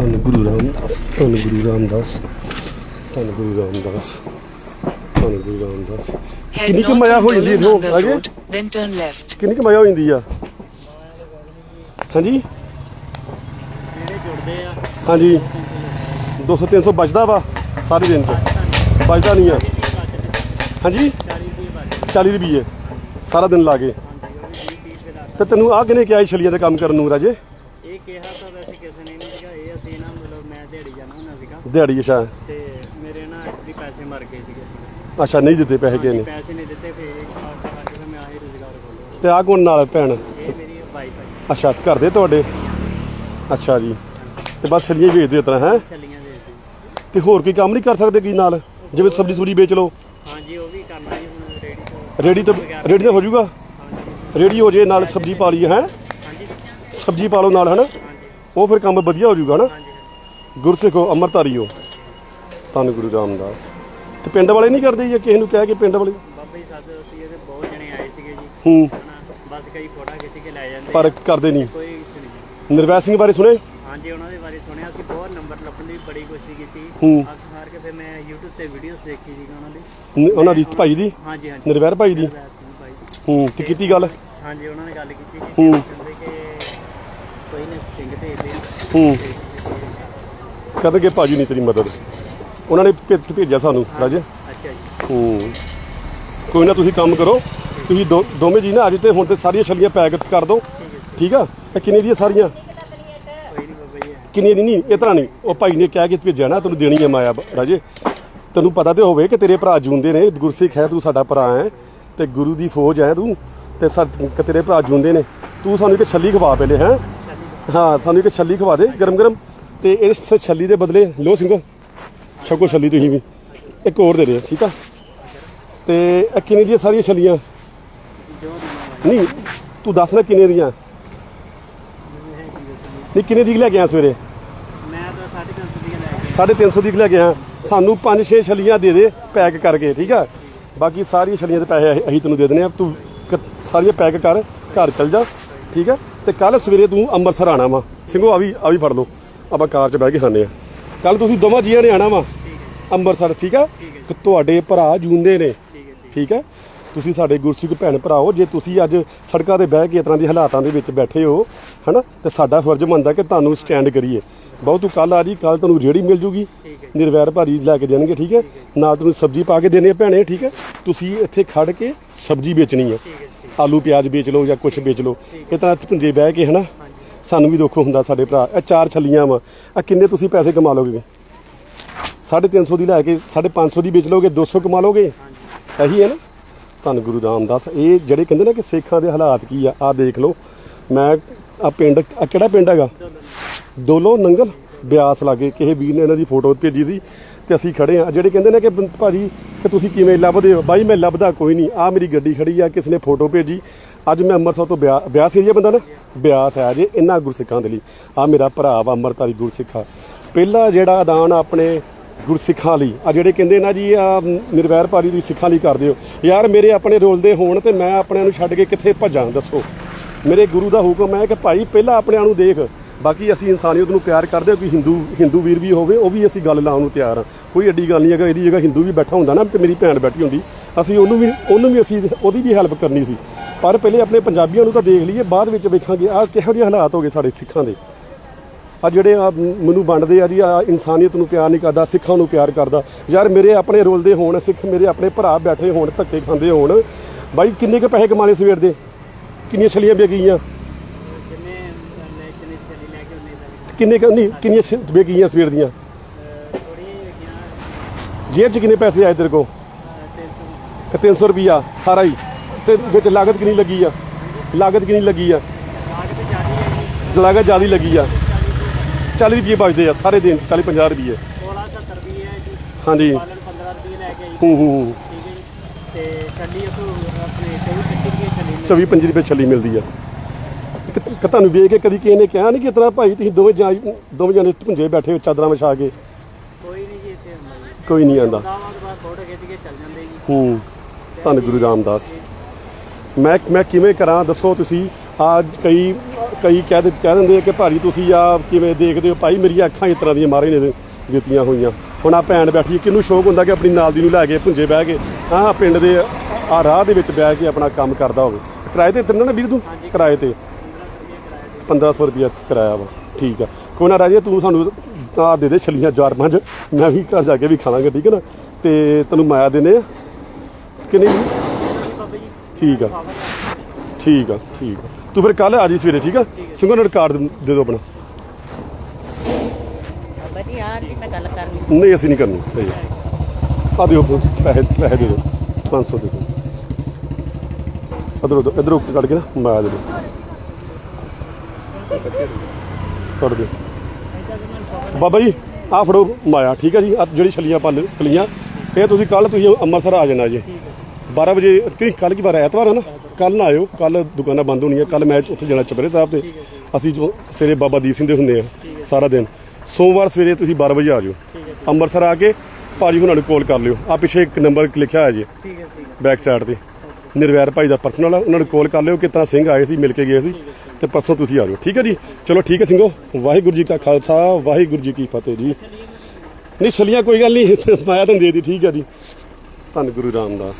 ਧੰਨ ਗੁਰੂ ਰਾਮਦਾਸ ਧੰਨ ਗੁਰੂ ਰਾਮਦਾਸ ਧੰਨ ਗੁਰੂ ਰਾਮਦਾਸ ਧੰਨ ਗੁਰੂ ਰਾਮਦਾਸ। ਕਿੰਨੀ ਕੁ on ਹੋ ਜਾਂਦੀ ਇਥੋਂ Road, then turn left. ਕਿੰਨੀ ਕੁ ਮਾਇਆ ਹੋ ਜਾਂਦੀ ਆ? ਹਾਂਜੀ? ਜਿਹੜੇ ਜੁੜਦੇ ਆ ਹਾਂਜੀ 200 300 ਬਚਦਾ ਵਾ ਸਾਰੇ ਦਿਨ ਚ। ਬਚਦਾ ਨਹੀਂ ਆ। ਹਾਂਜੀ? 40 ਦੀ ਬਾਤ 40 ਰੁਪਏ ਸਾਰਾ ਦਿਨ ਲਾ ਕੇ। ਹਾਂਜੀ ਉਹ ਵੀ 20 30 ਰੁਪਏ ਦਾ ਤੇ ਤੈਨੂੰ ਆ ਕਿਨੇ ਕਿਹਾ ਛਲੀਆਂ ਦੇ ਕੰਮ ਕਰਨ ਨੂੰ ਰਾਜੇ? ਇਹ ਕਿਹਾ ਤਾਂ ਵੈਸੇ ਕਿਸੇ ਨੇ ਨਹੀਂ ਸੀਗਾ ਇਹ ਅਸੀਂ ਨਾ ਮਤਲਬ ਮੈਂ ਦਿਹਾੜੀ ਜਾਣਾ ਹੁੰਦਾ ਸੀਗਾ ਦਿਹਾੜੀ ਅੱਛਾ। ਤੇ ਮੇਰੇ ਨਾ ਐਕਚੁਅਲੀ ਪੈਸੇ ਮਰ ਗਏ ਸੀਗੇ। ਅੱਛਾ ਨਹੀਂ ਦਿੱਤੇ ਪੈਸੇ ਕਿਸੇ ਨੇ? ਪੈਸੇ ਨਹੀਂ ਦਿੱਤੇ ਫਿਰ ਇਹ ਖਾਤਾ ਕਰਕੇ ਫਿਰ ਮੈਂ ਆਹੀ ਰੁਜ਼ਗਾਰ ਖੋਲ੍ਹਿਆ ਤੇ ਆ ਕੋਣ ਨਾਲ ਭੈਣ? ਇਹ ਮੇਰੀ ਵਾਈਫ ਹੈ ਅੱਛਾ ਘਰ ਦੇ ਤੁਹਾਡੇ? ਅੱਛਾ ਜੀ। ਤੇ ਬਸ ਛਲੀਆਂ ਹੀ ਵੇਚਦੇ ਤਰ੍ਹਾਂ ਹੈ? ਛੱਲੀਆਂ ਦੇ ਦਿੱਤੀ ਤੇ ਹੋਰ ਕੋਈ ਕੰਮ ਨਹੀਂ ਕਰ ਸਕਦੇ ਕੀ ਨਾਲ? ਜਿਵੇਂ ਸਬਜ਼ੀ ਸੂਰੀ ਵੇਚ ਲਓ। ਹਾਂਜੀ ਉਹ ਵੀ ਕਰਨਾ ਜੀ ਹੁਣ ਰੇਡੀ ਤੋਂ ਰੇੜੀ ਤੋਂ ਰੇੜੀ ਤਾਂ ਹੋ ਜਾਊਗਾ? ਹਾਂਜੀ। ਰੇੜੀ ਹੋ ਜੇ ਨਾਲ ਸਬਜ਼ੀ ਪਾ ਲਈ ਹੈ ਹਾਂਜੀ। ਸਬਜ਼ੀ ਪਾ ਲਓ ਨਾਲ ਹਨਾ? ਉਹ ਫਿਰ ਕੰਮ ਵਧੀਆ ਹੋ ਜਾਊਗਾ ਹਨਾ? ਹਾਂਜੀ। ਗੁਰਸਿੱਖੋ ਅੰਮ੍ਰਿਤਧਾਰੀਓ ਧੰਨ ਗੁਰੂ ਰਾਮਦਾਸ। ਤੇ ਪਿੰਡ ਵਾਲੇ ਨਹੀਂ ਕਰਦੇ ਜੀ ਕਿਸੇ ਨੂੰ ਕਹਿ ਕੇ ਪਿੰਡ ਵਾਲੇ? ਬਾਬਾ ਜੀ ਸੱਚ ਅਸੀਂ ਇਹਦੇ ਬਹੁਤ ਜਣੇ ਆਏ ਸੀਗੇ ਜੀ। ਹੂੰ। ਬਸ ਕਈ ਫੋਟੋ ਖਿੱਚ ਕੇ ਲੈ ਜਾਂਦੇ ਪਰ। ਕਰਦੇ ਨਹੀਂ। ਕੋਈ ਸੁਣੀ ਨਿਰਵੈਰ ਸਿੰਘ ਬਾਰੇ ਸੁਣੇ ਹਾਂਜੀ ਉਹਨਾਂ ਦੇ ਬਾਰੇ ਸੁਣਿਆ। ਅਸੀਂ ਬਹੁਤ ਨੰਬਰ ਲੱਭਣ ਦੀ ਬੜੀ ਕੋਸ਼ਿਸ਼ ਕੀਤੀ। ਹੂੰ। ਅਕਸਰ ਕੇ ਫਿਰ ਮੈਂ YouTube ਤੇ ਵੀਡੀਓਜ਼ ਦੇਖੀ ਸੀ ਉਹਨਾਂ ਦੀ। ਉਹਨਾਂ ਦੀ ਭਾਈ ਦੀ? ਹਾਂਜੀ ਹਾਂਜੀ। ਨਿਰਵੈਰ ਭਾਈ ਦੀ? ਹੂੰ ਤੇ ਕੀਤੀ ਗੱਲ? ਹਾਂਜੀ ਉਹਨਾਂ ਨੇ ਗੱਲ ਕੀਤੀ। ਕਿ। ਕਹਿੰਦੇ ਕਿ ਕੋਈ ਨੇ ਸਿੰਘ ਭੇਜਦੇ ਹੂੰ। ਕਰਨਗੇ ਭਾਜੀ ਨਹੀਂ ਤੇਰੀ ਮਦਦ। ਉਹਨਾਂ ਨੇ ਭੇ- ਭੇਜਿਆ ਸਾਨੂੰ ਰਾਜੇ। ਅੱਛਾ ਜੀ। ਹੂੰ। ਕੋਈ ਨਾ ਤੁਸੀਂ ਕੰਮ ਕਰੋ। ਤੁਸੀਂ ਦੋ- ਦੋਵੇਂ ਜੀ ਨਾ ਅੱਜ ਤੇ ਹੁਣ ਤੇ ਸਾਰੀਆਂ ਛੱਲੀਆਂ ਪੈਕ ਕਰ ਦਿਓ ਠੀਕ ਆ? ਇਹ ਕਿੰਨੇ ਦੀਆਂ ਸਾਰੀਆਂ? ਕੋਈ ਨਹੀਂ ਬਾਬਾ ਜੀ। ਕਿੰਨੀ ਦੀ ਨਹੀਂ ਇਹ ਤਰ੍ਹਾਂ ਨਹੀਂ ਉਹ ਭਾਈ ਨੇ ਕਹਿ ਕੇ ਭੇਜਿਆ ਨਾ ਤੈਨੂੰ ਦੇਣੀ ਹੈ ਮਾਇਆ ਬ- ਰਾਜੇ। ਤੈਨੂੰ ਪਤਾ ਤੇ ਹੋਵੇ ਕਿ ਤੇਰੇ ਭਰਾ ਜੂੰਦੇ ਨੇ। ਗੁਰਸਿੱਖ ਹੈ ਤੂੰ ਸਾਡਾ ਭਰਾ ਹੈ ਤੇ ਗੁਰੂ ਦੀ ਫੌਜ ਹੈ ਤੂੰ ਤੇ ਸਾ- ਤੇਰੇ ਭਰਾ ਜੂੰਦੇ ਨੇ। ਤੂੰ ਸਾਨੂੰ ਇੱਕ ਛੱਲੀ ਖਵਾ ਪਹਿਲੇ ਹੈ? ਹਾਂ ਸਾਨੂੰ ਇੱਕ ਛੱਲੀ ਖਵਾ ਦੇ ਗਰਮ ਗਰਮ ਤੇ ਇਸ ਛੱਲੀ ਦੇ ਬਦਲੇ ਲੋ ਸਿੰਘ ਛਕੋ ਛੱਲੀ ਤੁਸੀਂ ਵੀ। ਇੱਕ ਹੋਰ ਦੇ ਦੇ ਠੀਕ ਆ? ਤੇ ਇਹ ਕਿੰਨੇ ਦੀਆਂ ਸਾਰੀਆਂ ਛੱਲੀਆਂ? ਨਹੀਂ, ਤੂੰ ਦੱਸ ਨਾ ਕਿੰਨੇ ਦੀਆਂ? ਨਹੀਂ, ਕਿੰਨੇ ਦੀ ਲੈ ਕੇ ਆਇਆ ਸਵੇਰੇ? ਮੈਂ ਤਾਂ 350 ਦੀਆਂ ਲੈ ਕੇ 350 ਦੀ ਲੈ ਕੇ ਆਇਆ। ਸਾਨੂੰ 5-6 ਛੱਲੀਆਂ ਦੇ ਦੇ, ਪੈਕ ਕਰਕੇ, ਠੀਕ ਆ? ਬਾਕੀ ਸਾਰੀਆਂ ਛੱਲੀਆਂ ਦੇ ਪੈਸੇ ਅਸੀਂ- ਤੈਨੂੰ ਦੇ ਦੇਣੇ ਆ ਤੂੰ ਸਾਰੀਆਂ ਪੈਕ ਕਰ, ਘਰ ਚਲ ਜਾ, ਠੀਕ ਆ? ਤੇ ਕੱਲ ਸਵੇਰੇ ਤੂੰ ਅੰਮ੍ਰਿਤਸਰ ਆਣਾ ਵਾ। ਸਿੰਘੋ, ਆ ਵੀ ਆ ਵੀ ਫੜ ਲਓ। ਆਪਾਂ ਕਾਰ 'ਚ ਬਹਿ ਕੇ ਖਾਣੇ ਆ ਕੱਲ ਤੁਸੀਂ ਦੋਵਾਂ ਜੀਆਂ ਨੇ ਆਣਾ ਵਾ ਅੰਮ੍ਰਿਤਸਰ ਠੀਕ ਆ? ਕਿ ਤੁਹਾਡੇ ਭਰਾ ਜੂੰਦੇ ਨੇ ਠੀਕ ਹੈ ਹੈ ਤੁਸੀਂ ਸਾਡੇ ਗੁਰਸਿੱਖ ਭੈਣ ਭਰਾਓ ਜੇ ਤੁਸੀਂ ਅੱਜ ਸੜਕਾਂ ਤੇ ਬਹਿ ਕੇ ਇਸ ਤਰ੍ਹਾਂ ਦੇ ਹਾਲਾਤਾਂ ਦੇ ਵਿੱਚ ਬੈਠੇ ਹੋ ਹਨਾ? ਤੇ ਸਾਡਾ ਫਰਜ਼ ਬਣਦਾ ਕਿ ਤੁਹਾਨੂੰ ਸਟੈਂਡ ਕਰੀਏ। ਬਹੁਤ ਤੂੰ ਕੱਲ ਆ ਜੀ ਕੱਲ ਤੁਹਾਨੂੰ ਰੇੜੀ ਮਿਲ ਜੂਗੀ। ਹੈ ਨਿਰਵੈਰ ਭਾਰੀ ਲੈ ਕੇ ਦੇਣਗੇ ਠੀਕ ਹੈ? ਨਾਲ ਤੁਹਾਨੂੰ ਸਬਜ਼ੀ ਪਾ ਕੇ ਦੇਣੇ ਆ ਭੈਣੇ ਠੀਕ ਹੈ? ਤੁਸੀਂ ਇੱਥੇ ਖੜ ਕੇ ਸਬਜ਼ੀ ਵੇਚਣੀ ਹੈ। ਹੈ ਆਲੂ ਪਿਆਜ਼ ਵੇਚ ਲਓ ਜਾਂ ਕੁਝ ਵੇਚ ਲਓ। ਇਹ ਤਾਂ ਪੁੰਜੇ ਬਹਿ ਕੇ ਹਨਾ? ਸਾਨੂੰ ਵੀ ਦੁੱਖ ਹੁੰਦਾ ਸਾਡੇ ਭਰਾ। ਇਹ ਚਾਰ ਛੱਲੀਆਂ ਵਾ। ਆ ਕਿੰਨੇ ਤੁਸੀਂ ਪੈਸੇ ਕਮਾ ਲੋਗੇ? 350 ਦੀ ਲੈ ਕੇ 550 ਦੀ ਵੇਚ ਲੋਗੇ 200 ਕਮਾ ਲੋਗੇ? ਇਹੀ ਹੈ ਨਾ। ਧੰਨ ਗੁਰੂ ਰਾਮਦਾਸ। ਇਹ ਜਿਹੜੇ ਕਹਿੰਦੇ ਨੇ ਕਿ ਸਿੱਖਾਂ ਦੇ ਹਾਲਾਤ ਕੀ ਆ ਆ ਦੇਖ ਲਓ। ਮੈਂ ਆ ਪਿੰਡ, ਆ ਕਿਹੜਾ ਪਿੰਡ ਹੈਗਾ? ਦੋਲੋ ਨੰਗਲ ਬਿਆਸ ਲਾਗੇ। ਕਿਸੇ ਵੀਰ ਨੇ ਇਹਨਾਂ ਦੀ ਫੋਟੋ ਭੇਜੀ ਸੀ। ਤੇ ਅਸੀਂ ਖੜੇ ਆ ਜਿਹੜੇ ਕਹਿੰਦੇ ਨੇ ਕਿ ਬੰ- ਭਾਜੀ, ਕਿ ਤੁਸੀਂ ਕਿਵੇਂ ਲੱਭਦੇ ਹੋ? ਬਾਈ, ਮੈਂ ਲੱਭਦਾ ਕੋਈ ਨਹੀਂ। ਆ ਮੇਰੀ ਗੱਡੀ ਖੜੀ ਆ, ਕਿਸ ਨੇ ਫੋਟੋ ਭੇਜੀ। ਅੱਜ ਮੈਂ ਅੰਮ੍ਰਿਤਸਰ ਤੋਂ ਬਿਆ- ਬਿਆਸ ਏਰੀਆ ਬੰਦਾ ਨਾ? ਬਿਆਸ ਆ ਜੇ, ਇਹਨਾਂ ਗੁਰਸਿੱਖਾਂ ਦੇ ਲਈ। ਆ ਮੇਰਾ ਭਰਾ ਵਾ, ਅੰਮ੍ਰਿਤਧਾਰੀ ਗੁਰਸਿੱਖਾ। ਪਹਿਲਾ ਜਿਹੜਾ ਆਦਾਨ ਆਪਣੇ ਗੁਰਸਿੱਖਾਂ ਲਈ ਆ ਜਿਹੜੇ ਕਹਿੰਦੇ ਨਾ ਜੀ ਆ ਨਿਰਵੈਰ ਭਾਰੀ ਦੀ ਸਿੱਖਾਂ ਲਈ ਕਰਦੇ ਹੋ। ਯਾਰ, ਮੇਰੇ ਆਪਣੇ ਰੋਲਦੇ ਹੋਣ ਤੇ ਮੈਂ ਆਪਣਿਆਂ ਨੂੰ ਛੱਡ ਕੇ ਕਿੱਥੇ ਭੱਜਾਂ, ਦੱਸੋ। ਮੇਰੇ ਗੁਰੂ ਦਾ ਹੁਕਮ ਹੈ ਕਿ ਭਾਈ, ਪਹਿਲਾਂ ਆਪਣਿਆਂ ਨੂੰ ਦੇਖ। ਬਾਕੀ ਅਸੀਂ ਇਨਸਾਨੀਅਤ ਨੂੰ ਪਿਆਰ ਕਰਦੇ ਹਾਂ ਕੋਈ ਹਿੰਦੂ ਹਿੰਦੂ ਵੀਰ ਵੀ ਹੋਵੇ, ਉਹ ਵੀ ਅਸੀਂ ਗੱਲ ਲਾਉਣ ਨੂੰ ਤਿਆਰ ਹਾਂ। ਕੋਈ ਐਡੀ ਗੱਲ ਨਹੀਂ ਹੈਗਾ, ਇਹਦੀ ਜਗ੍ਹਾ ਹਿੰਦੂ ਵੀ ਬੈਠਾ ਹੁੰਦਾ ਨਾ, ਤੇ ਮੇਰੀ ਭੈਣ ਬੈਠੀ ਹੁੰਦੀ। ਅਸੀਂ ਉਹਨੂੰ ਵੀ ਉਹਨੂੰ ਵੀ ਅਸੀਂ, ਉਹਦੀ ਵੀ ਹੈਲਪ ਕਰਨੀ ਸੀ। ਪਰ ਪਹਿਲੇ ਆਪਣੇ ਪੰਜਾਬੀਆਂ ਨੂੰ ਤਾਂ ਦੇਖ ਲਈਏ, ਬਾਅਦ ਵਿੱਚ ਵੇਖਾਂਗੇ ਆ ਕਿਹੋ ਜਿਹੇ ਹਾਲਾਤ ਹੋ ਗਏ ਸਾਡੇ ਸਿੱਖਾਂ ਦੇ। ਆ ਜਿਹੜੇ ਆ ਮੈਨੂੰ ਵੰਡਦੇ ਆ ਜੀ, ਆ ਇਨਸਾਨੀਅਤ ਨੂੰ ਪਿਆਰ ਨਹੀਂ ਕਰਦਾ, ਸਿੱਖਾਂ ਨੂੰ ਪਿਆਰ ਕਰਦਾ। ਯਾਰ ਮੇਰੇ ਆਪਣੇ ਰੋਲਦੇ ਹੋਣ, ਸਿੱਖ ਮੇਰੇ ਆਪਣੇ ਭਰਾ ਬੈਠੇ ਹੋਣ, ਧੱਕੇ ਖਾਂਦੇ ਹੋਣ। ਬਾਈ ਕਿੰਨੇ ਕੁ ਪੈਸੇ ਕਮਾਣੇ ਸਵੇਰ ਦੇ? ਕਿੰਨੀਆਂ ਛਲੀਆਂ ਵੇ ਗਈਆਂ ਜਿੰਨੇ ਲੈ ਚਲੇ ਚਲੀ ਲੈ ਕੇ ਕਿੰਨੇ ਕੁ- ਨਹੀਂ ਕਿੰਨੀਆਂ ਛ- ਵੇ ਗਈਆਂ ਸਵੇਰ ਦੀਆਂ? ਜੇਬ 'ਚ ਕਿੰਨੇ ਪੈਸੇ ਆਏ ਤੇਰੇ ਕੋ 300 300 ਰੁਪਿਆ ਸਾਰਾ ਹੀ। ਤੇ ਵਿੱਚ ਲਾਗਤ ਕਿੰਨੀ ਲੱਗੀ ਆ? ਲਾਗਤ ਕਿੰਨੀ ਲੱਗੀ ਆ? ਲਾਗਤ ਜ਼ਿਆਦਾ ਲੱਗੀ ਆ। 40 ਰੁਪਏ ਬਚਦੇ ਆ ਸਾਰੇ ਦਿਨ 40 50 ਰੁਪਏ 16 70 ਰੁਪਏ ਹਾਂਜੀ। ਪਾਲਣ 15 ਰੁਪਏ ਲੈ ਕੇ ਆਈ ਹੂੰ ਹੂੰ। ਤੇ ਛੱਲੀ ਆਪਣੇ 24 25 ਰੁਪਏ ਛੱਲੀ ਮਿਲਦੀ 24 25 ਰੁਪਏ ਛੱਲੀ ਮਿਲਦੀ ਆ। ਕ- ਤੁਹਾਨੂੰ ਵੇਖ ਕੇ ਕਦੀ ਕਿਸੇ ਨੇ ਕਿਹਾ ਨਹੀਂ ਕਿ ਇਤਨਾ ਭਾਈ ਤੁਸੀਂ ਦੋਵੇਂ ਜਾ ਦੋਵੇਂ ਜਾਨੇ ਭੁੰਜੇ ਬੈਠੇ ਹੋ ਚਾਦਰਾਂ ਵਿਛਾ ਕੇ? ਕੋਈ ਨਹੀਂ ਜੀ ਇੱਥੇ ਹੁੰਦਾ ਜੀ। ਕੋਈ ਨਹੀਂ ਆਂਦਾ। ਦਾਵਾਂ ਦੇ ਬਾਅਦ ਫੋਟੋ ਖਿੱਚ ਕੇ ਚੱਲ ਜਾਂਦੇ ਜੀ। ਹੂੰ ਧੰਨ ਗੁਰੂ ਰਾਮਦਾਸ। ਮੈਂ ਮੈਂ ਕਿਵੇਂ ਕਰਾਂ? ਦੱਸੋ ਤੁਸੀਂ। ਆ ਕਈ ਕਈ ਕਹਿ ਦੇ ਕਹਿ ਦਿੰਦੇ ਕਿ ਭਾਜੀ ਤੁਸੀਂ ਆ ਕਿਵੇਂ ਦੇਖਦੇ ਹੋ? ਭਾਈ ਮੇਰੀਆਂ ਅੱਖਾਂ ਇਸ ਤਰ੍ਹਾਂ ਦੀਆਂ ਮਾਰੇ ਨੇ ਦਿੱਤੀਆਂ ਹੋਈਆਂ। ਹੁਣ ਆ ਭੈਣ ਬੈਠੀ ਹੈ, ਕਿਹਨੂੰ ਸ਼ੌਕ ਹੁੰਦਾ ਕਿ ਆਪਣੀ ਨਾਲ ਦੀ ਨੂੰ ਲੈ ਕੇ ਪੁੰਜੇ ਬਹਿ ਕੇ ਆ ਪਿੰਡ ਦੇ ਆ ਰਾਹ ਦੇ ਵਿੱਚ ਬਹਿ ਕੇ ਆਪਣਾ ਕੰਮ ਕਰਦਾ ਹੋਵੇ। ਕਿਰਾਏ ਤੇ ਤਿੰਨਾਂ ਨੇ ਵੀਰ ਤੂੰ? ਕਿਰਾਏ ਤੇ। 1500 ਰੁਪਇਆ ਕਿਰਾਇਆ ਵਾ ਠੀਕ ਆ। ਕੋਈ ਨਾ ਰਾਜੇ ਤੂੰ ਸਾਨੂੰ ਆ ਦੇ ਦੇ ਛੱਲੀਆਂ ਚਾਰ ਪੰਜ ਮੈਂ ਵੀ ਘਰ ਜਾ ਕੇ ਵੀ ਖਾਵਾਂਗਾ ਠੀਕ ਹੈ ਨਾ? ਤੇ ਤੈਨੂੰ ਮਾਇਆ ਦੇਨੇ ਆ। ਕਿੰਨੀ ਬਾਬਾ ਜੀ? ਠੀਕ ਆ ਠੀਕ ਆ ਠੀਕ ਆ। ਤੂੰ ਫਿਰ ਕੱਲ ਆ ਜੀ ਸਵੇਰੇ ਠੀਕ ਆ? ਸਿੰਘੋ ਨਾਲ ਕਾਰਡ ਦੇ ਦਿਓ ਆਪਣਾ। ਬਾਬਾ ਜੀ ਹਾਂ ਜੀ ਮੈਂ ਗੱਲ ਕਰਨੀ। ਨਹੀਂ ਅਸੀਂ ਨਹੀਂ ਕਰਨੀ ਨਹੀਂ ਆ। ਦਿਓ ਪੈਸੇ ਪੈਸੇ ਦੇ ਦਿਓ 500 ਦੇ ਦਿਓ। ਅਧਰੋਂ ਇਧਰੋਂ ਕੱਢ ਕੇ ਨਾ ਮਾਇਆ ਦੇ ਦਿਓ ਦਿਓ। ਬਾਬਾ ਜੀ ਆ ਫੜੋ ਮਾਇਆ ਠੀਕ ਹੈ ਜੀ? ਆ ਜਿਹੜੀ ਛਲੀਆਂ ਪਲ ਪਲੀਆਂ ਇਹ ਤੁਸੀਂ ਕੱਲ ਤੁਸੀਂ ਅੰਮ੍ਰਿਤਸਰ ਆ ਜਾਣਾ ਜੀ। 12 ਵਜੇ ਕਿ ਕੱਲ ਕੀ ਵਾਰ ਹੈ? ਐਤਵਾਰ ਹੈ ਨਾ? ਕੱਲ ਨਾ ਆਇਓ ਕੱਲ ਦੁਕਾਨਾਂ ਬੰਦ ਹੋਣੀਆਂ ਕੱਲ ਮੈਂ ਉੱਥੇ ਜਾਣਾ ਚਪਰੇ ਸਾਹਿਬ ਤੇ। ਅਸੀਂ ਜੋ ਸਵੇਰੇ ਬਾਬਾ ਦੀਪ ਸਿੰਘ ਦੇ ਹੁੰਦੇ ਆ ਸਾਰਾ ਦਿਨ। ਸੋਮਵਾਰ ਸਵੇਰੇ ਤੁਸੀਂ 12 ਵਜੇ ਆ ਜਾਓ ਅੰਮ੍ਰਿਤਸਰ ਆ ਕੇ ਭਾਜੀ ਹੁਣਾਂ ਨੂੰ ਕਾਲ ਕਰ ਲਿਓ। ਆ ਪਿੱਛੇ ਇੱਕ ਨੰਬਰ ਲਿਖਿਆ ਹੋਇਆ ਜੀ ਠੀਕ ਹੈ ਠੀਕ ਹੈ। ਬੈਕ ਸਾਈਡ ਤੇ। ਨਿਰਵੈਰ ਭਾਈ ਦਾ ਪਰਸਨਲ ਆ, ਉਹਨਾਂ ਨੂੰ ਕਾਲ ਕਰ ਲਿਓ ਕਿ ਕਿਤਨਾ ਸਿੰਘ ਆਏ ਸੀ, ਮਿਲ ਕੇ ਗਏ ਸੀ ਤੇ ਪਰਸੋਂ ਤੁਸੀਂ ਆ ਜਾਓ। ਠੀਕ ਹੈ ਜੀ? ਚਲੋ ਠੀਕ ਹੈ ਸਿੰਘੋ, ਵਾਹਿਗੁਰੂ ਜੀ ਕਾ ਖਾਲਸਾ, ਵਾਹਿਗੁਰੂ ਜੀ ਕੀ ਫਤਿਹ ਜੀ। ਨਹੀਂ, ਛਲੀਆਂ ਕੋਈ ਗੱਲ ਨਹੀਂ, ਮੈਂ ਤੁਹਾਨੂੰ ਦੇ ਦੀ ਠੀਕ ਹੈ ਜੀ। ਧੰਨ ਗੁਰੂ ਰਾਮਦਾਸ।